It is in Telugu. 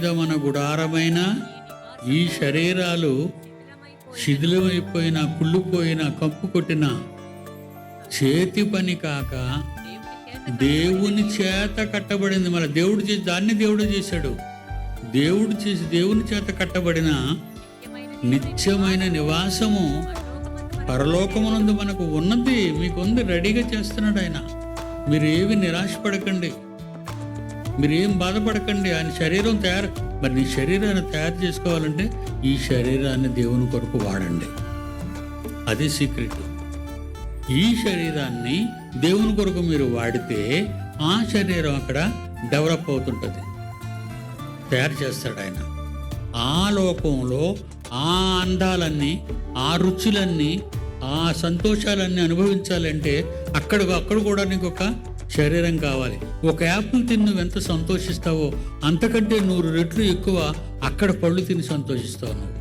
మీద మన గుడారమైన ఈ శరీరాలు శిథిలమైపోయిన కుళ్ళిపోయిన కంపు కొట్టిన చేతి పని కాక దేవుని చేత కట్టబడింది. మన దేవుడు చేసి దాన్ని దేవుడు చేశాడు. దేవుడు చేసి దేవుని చేత కట్టబడిన నిత్యమైన నివాసము పరలోకమునందు మనకు ఉన్నది. మీకుంది రెడీగా చేస్తున్నాడు ఆయన. మీరు ఏవి నిరాశపడకండి. మీరేం బాధపడకండి ఆయన శరీరం తయారు మరి నీ శరీరాన్ని తయారు చేసుకోవాలంటే ఈ శరీరాన్ని దేవుని కొరకు వాడండి. అది సీక్రెట్ ఈ శరీరాన్ని దేవుని కొరకు మీరు వాడితే ఆ శరీరం అక్కడ డెవలప్ అవుతుంటుంది. తయారు చేస్తాడు ఆయన. ఆ లోకంలో ఆ అందాలన్నీ ఆ రుచులన్నీ ఆ సంతోషాలన్నీ అనుభవించాలంటే అక్కడ అక్కడ కూడా నీకు ఒక శరీరం కావాలి. ఒక యాపిల్ తిని నువ్వెంత ఎంత సంతోషిస్తావో అంతకంటే నూరు రెట్లు ఎక్కువ అక్కడ పళ్ళు తిని సంతోషిస్తావు నువ్వు